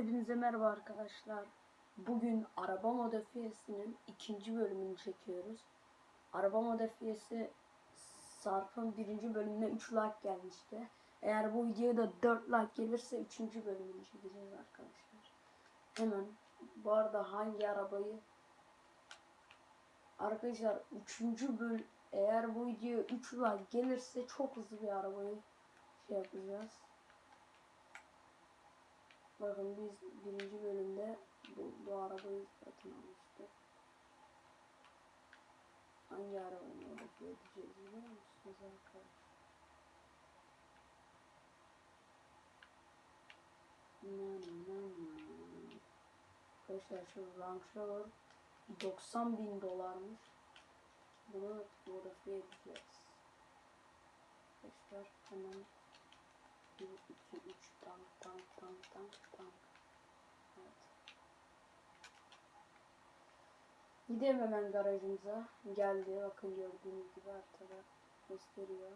Hepinize merhaba arkadaşlar. Bugün araba modifiyesinin ikinci bölümünü çekiyoruz. Araba modifiyesi Sarp'ın birinci bölümüne 3 like gelmişti. Eğer bu videoya da 4 like gelirse üçüncü bölümünü çekeceğiz arkadaşlar. Hemen bu arada hangi arabayı Arkadaşlar üçüncü böl eğer bu videoya 3 like gelirse çok hızlı bir arabayı şey yapacağız. Bakın biz birinci bölümde bu, bu arabayı satın almıştık. Hangi arabayı modifiye edeceğiz biliyor musunuz arkadaşlar? Arkadaşlar şu Range Rover 90 bin dolarmış. Bunu modifiye edeceğiz. Arkadaşlar hemen 1, 2, 3 tank, tank, tank, tank, tank. Evet. Gidelim hemen garajımıza. Geldi. Bakın gördüğünüz gibi haritada gösteriyor.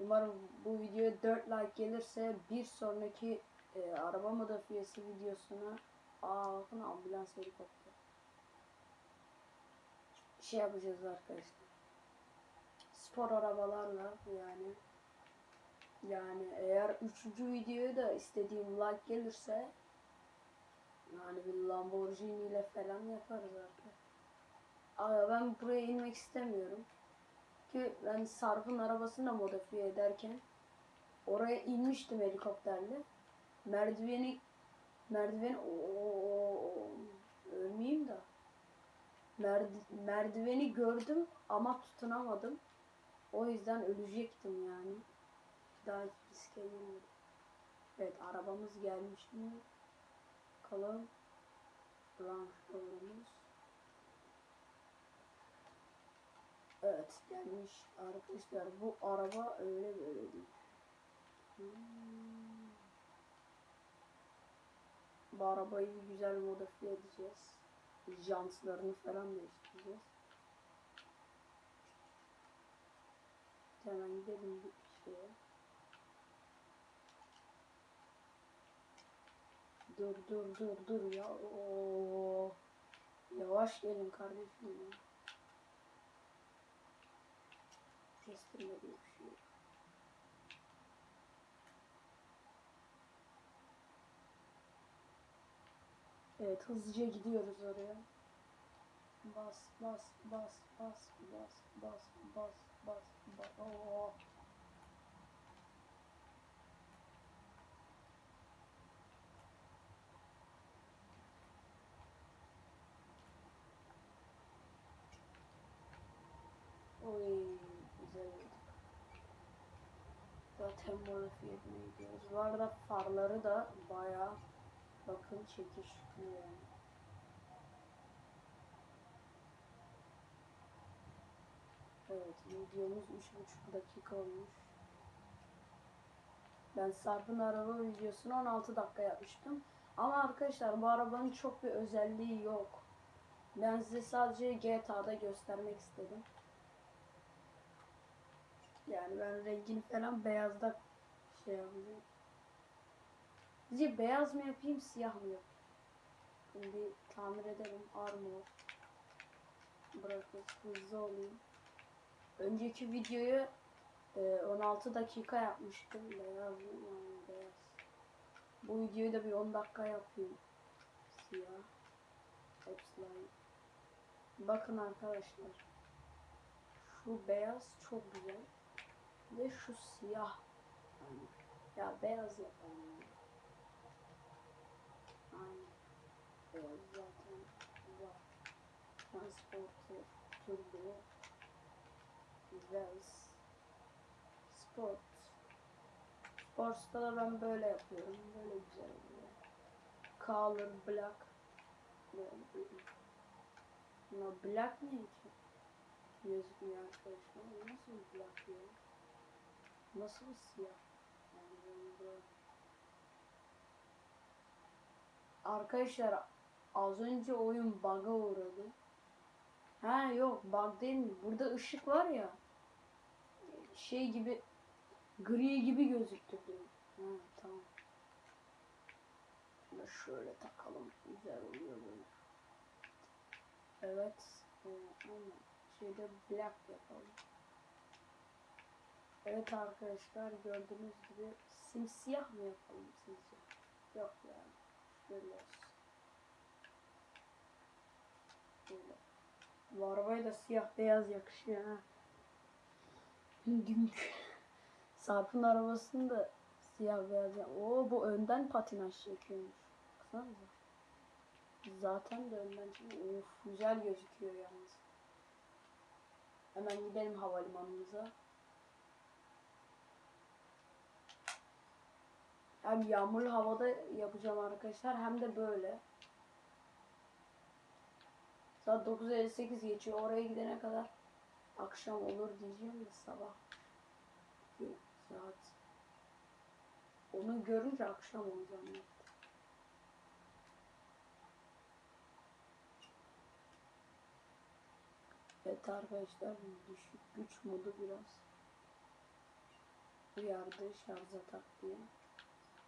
Umarım bu videoya 4 like gelirse bir sonraki e, araba modifiyesi videosuna aa bakın ambulans helikopter şey yapacağız arkadaşlar. Spor arabalarla yani yani eğer üçüncü videoya da istediğim like gelirse yani bir Lamborghini ile falan yaparız artık. Ama ben buraya inmek istemiyorum. Ki ben Sarp'ın arabasını da modifiye ederken oraya inmiştim helikopterle. Merdiveni merdiven o ölmeyeyim de. Merdi, merdiveni gördüm ama tutunamadım. O yüzden ölecektim yani daha riske girmedim. Evet arabamız gelmiş mi? Bakalım. Range Rover'ımız. Evet gelmiş arkadaşlar bu araba öyle böyle değil. Hmm. Bu arabayı güzel modifiye edeceğiz. Jantlarını falan değiştireceğiz. Hemen gidelim bir şeye. Dur dur dur dur ya. Oo. Yavaş gelin kardeşim ya. Bir şey. Evet hızlıca gidiyoruz oraya. Bas bas bas bas bas bas bas bas bas. Oo. Oy güzel oldu. Zaten modifiye etmeye gidiyoruz. Bu arada farları da bayağı bakın çekişli yani. Evet videomuz 3,5 dakika olmuş. Ben Sarp'ın araba videosunu 16 dakika yapmıştım. Ama arkadaşlar bu arabanın çok bir özelliği yok. Ben size sadece GTA'da göstermek istedim. Yani ben rengini falan beyazda şey yapacağım. Sizce beyaz mı yapayım siyah mı yapayım? Şimdi tamir edelim. Armor. Bırakın hızlı olayım. Önceki videoyu e, 16 dakika yapmıştım. Beyaz mı? Beyaz. Bu videoyu da bir 10 dakika yapayım. Siyah. Hepsine. Bakın arkadaşlar. Şu beyaz çok güzel. Ve şu siyah. Yani, ya beyaz yapalım. ya. Aynen. Beyaz zaten var. Transporter, turbo, Vels, Sport. Sports'ta da ben böyle yapıyorum. Böyle güzel oluyor. Color Black. Böyle. Ama Black ne ki? Gözükmüyor arkadaşlar. Nasıl Black ya? Nasıl siyah? Arkadaşlar az önce oyun bug'a uğradı. Ha yok bug değil mi? Burada ışık var ya. Şey gibi gri gibi gözüktü. Ha tamam. da şöyle takalım. Güzel oluyor böyle. Evet. Ee. Şeyde black yapalım. Evet arkadaşlar gördüğünüz gibi simsiyah mı yapalım sizce? Yok ya. Böyle olsun. Bu arabaya da siyah beyaz yakışıyor ha. Dünkü Sarp'ın arabasını da siyah beyaz ya. Oo bu önden patinaj çekiyormuş. Baksanıza. Zaten de önden çekiyor. Of güzel gözüküyor yalnız. Hemen gidelim havalimanımıza. Hem yağmurlu havada yapacağım arkadaşlar hem de böyle. Saat 9.58 geçiyor. Oraya gidene kadar akşam olur diyeceğim de sabah. Saat. Onu görünce akşam olacağım. ya. Evet arkadaşlar düşük güç modu biraz uyardı şarja tak diye.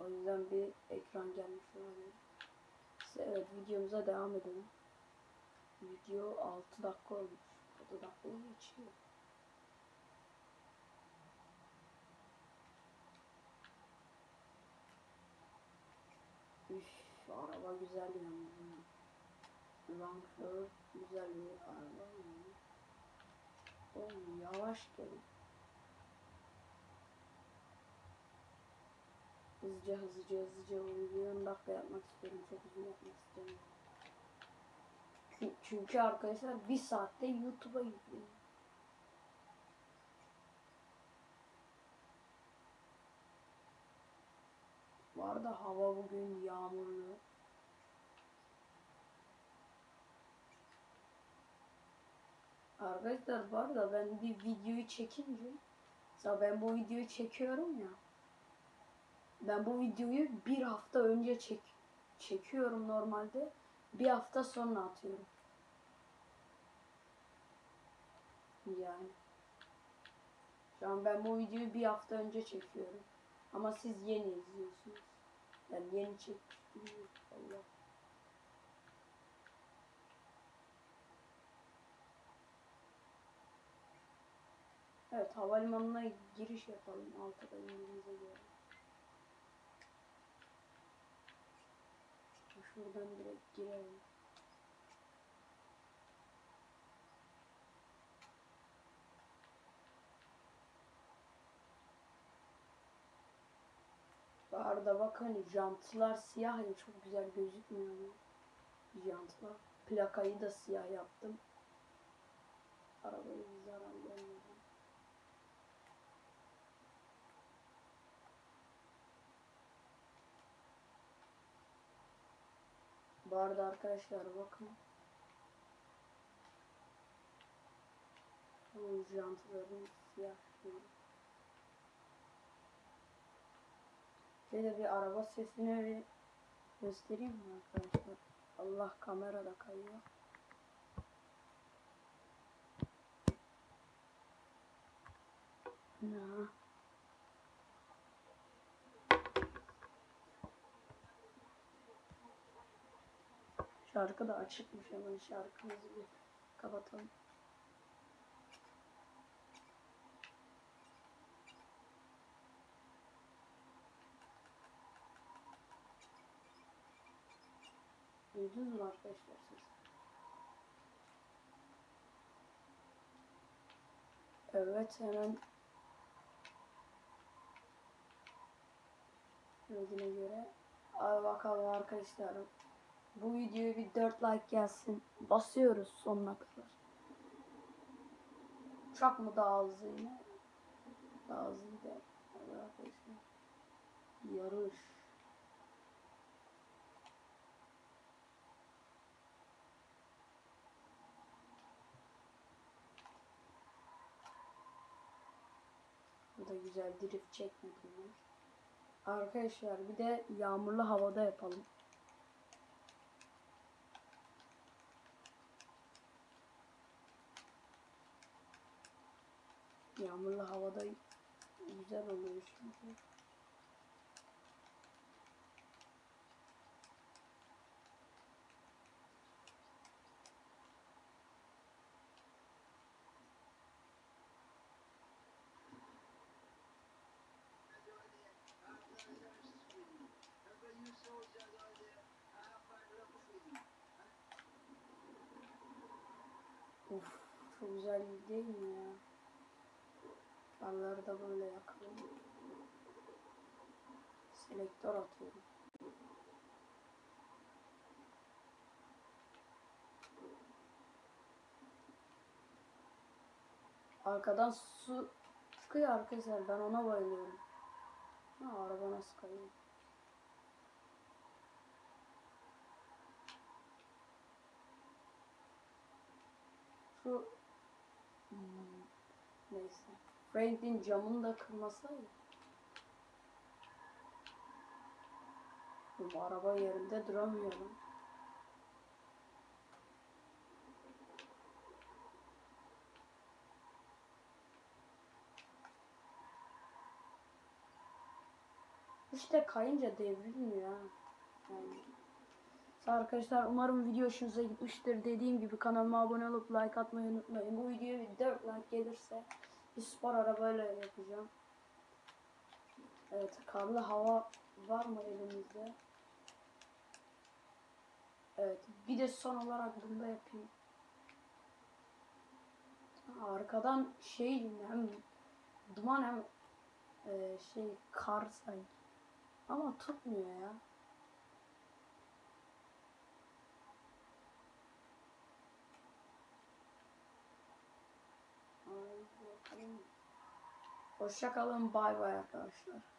O yüzden bir ekran gelmiş olabilir. Neyse, Evet videomuza devam edelim. Video 6 dakika olmuş. 6 dakikayı geçiyor. Üf, araba güzel yalnız. Ranger güzel bir araba yani. Oğlum yavaş gelin. Hızlıca hızlıca hızlıca videoyu 10 dakika yapmak istiyorum. Çok uzun yapmak istemiyorum. Çünkü, çünkü arkadaşlar bir saatte YouTube'a yüklüyorum. Bu arada hava bugün yağmurlu. Arkadaşlar bu arada ben bir videoyu çekince mesela ben bu videoyu çekiyorum ya ben bu videoyu bir hafta önce çek çekiyorum normalde. Bir hafta sonra atıyorum. Yani. Şu an ben bu videoyu bir hafta önce çekiyorum. Ama siz yeni izliyorsunuz. Yani yeni çektim. Allah. Evet havalimanına giriş yapalım. Altıda indiğimize göre. Şuradan direkt girelim. Arada bak hani jantlar siyah ya çok güzel gözükmüyor mu? Jantlar. Plakayı da siyah yaptım. Arabaya bir Arada arkadaşlar bakın. Bu jantların siyah şeyi. Şöyle bir araba sesini göstereyim mi arkadaşlar? Allah kamerada kayıyor. Ne? Şarkı da açıkmış hemen şarkımızı bir kapatalım. Duydunuz mu arkadaşlar siz? Evet hemen dediğine göre Al bakalım arkadaşlar bu videoya bir 4 like gelsin. Basıyoruz sonuna kadar. Uçak mı daha hızlı yine daha hızlı arkadaşlar yarış. Bu da güzel drift çekmedim. Arkadaşlar bir de yağmurlu havada yapalım. Yağmurlu havada güzel oluyor şimdi. Of, çok güzel değil mi ya? Farları da böyle yakalım. Selektör atıyorum. Arkadan su sıkıyor arkadaşlar. Ben ona bayılıyorum. Ha araba nasıl? Şu Hmm, neyse. Franklin camını da kırmasaydı. Bu araba yerinde duramıyor lan. İşte kayınca devrilmiyor ha. Yani. Arkadaşlar umarım video hoşunuza gitmiştir. Dediğim gibi kanalıma abone olup like atmayı unutmayın. Bu videoya bir 4 like gelirse bir spor arabayla yapacağım. Evet karlı hava var mı elimizde? Evet bir de son olarak bunu da yapayım. Arkadan şey hem duman hem e, şey kar sanki. Ama tutmuyor ya. Ay, bakalım. Hoşça kalın. Bay bay arkadaşlar.